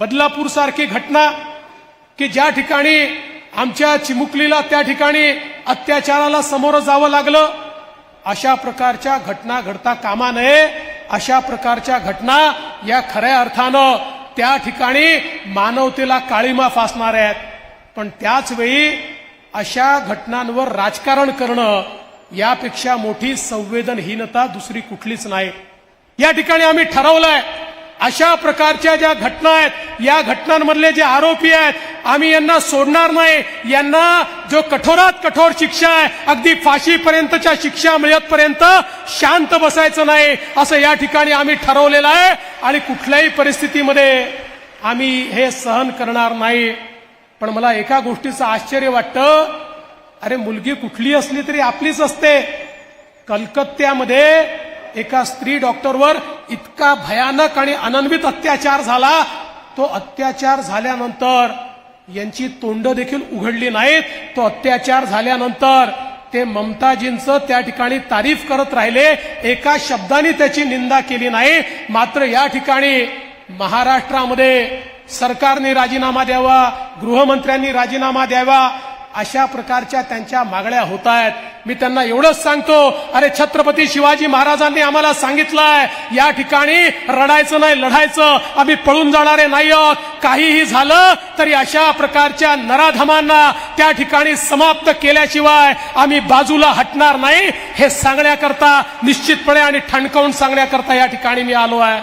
बदलापूर सारखी घटना की ज्या ठिकाणी आमच्या चिमुकलीला त्या ठिकाणी अत्याचाराला सामोरं जावं लागलं अशा प्रकारच्या घटना घडता कामा नये. अशा प्रकारच्या घटना या खऱ्या अर्थानं त्या ठिकाणी मानवतेला काळीमा फासणार आहेत. पण त्याच वेळी अशा घटनांवर राजकारण करणं यापेक्षा मोठी संवेदनहीनता दुसरी कुठलीच नाही. या ठिकाणी आम्ही ठरवलंय अशा प्रकारच्या ज्या घटना आहेत या घटनांमधले जे आरोपी आहेत आम्ही यांना सोडणार नाही. यांना जो कठोरात कठोर शिक्षा आहे अगदी फाशीपर्यंतच्या शिक्षा मिळतपर्यंत शांत बसायचं नाही असं या ठिकाणी आम्ही ठरवलेलं आहे. आणि कुठल्याही परिस्थितीमध्ये आम्ही हे सहन करणार नाही. पण मला एका गोष्टीचं आश्चर्य वाटतं. अरे मुलगी कुठली असली तरी आपलीच असते. कलकत्त्यामध्ये एका स्त्री डॉक्टरवर इतका भयानक आणि अनन्वित अत्याचार झाला तो अत्याचार झाल्यानंतर यांची तोंड देखील उघडली नाहीत. तो अत्याचार झाल्यानंतर ते ममताजींचं त्या ठिकाणी तारीफ करत राहिले. एका शब्दाने त्याची निंदा केली नाही. मात्र या ठिकाणी महाराष्ट्रामध्ये सरकारने राजीनामा द्यावा गृहमंत्र्यांनी राजीनामा द्यावा अशा प्रकारच्या त्यांच्या मागण्या होत आहेत मी त्यांना एवढंच सांगतो अरे छत्रपती शिवाजी महाराजांनी आम्हाला सांगितलंय या ठिकाणी रडायचं नाही लढायचं आम्ही पळून जाणारे नाही आहोत काहीही झालं तरी अशा प्रकारच्या नराधमांना त्या ठिकाणी समाप्त केल्याशिवाय आम्ही बाजूला हटणार नाही हे सांगण्याकरता निश्चितपणे आणि ठणकावून सांगण्याकरता या ठिकाणी मी आलो आहे.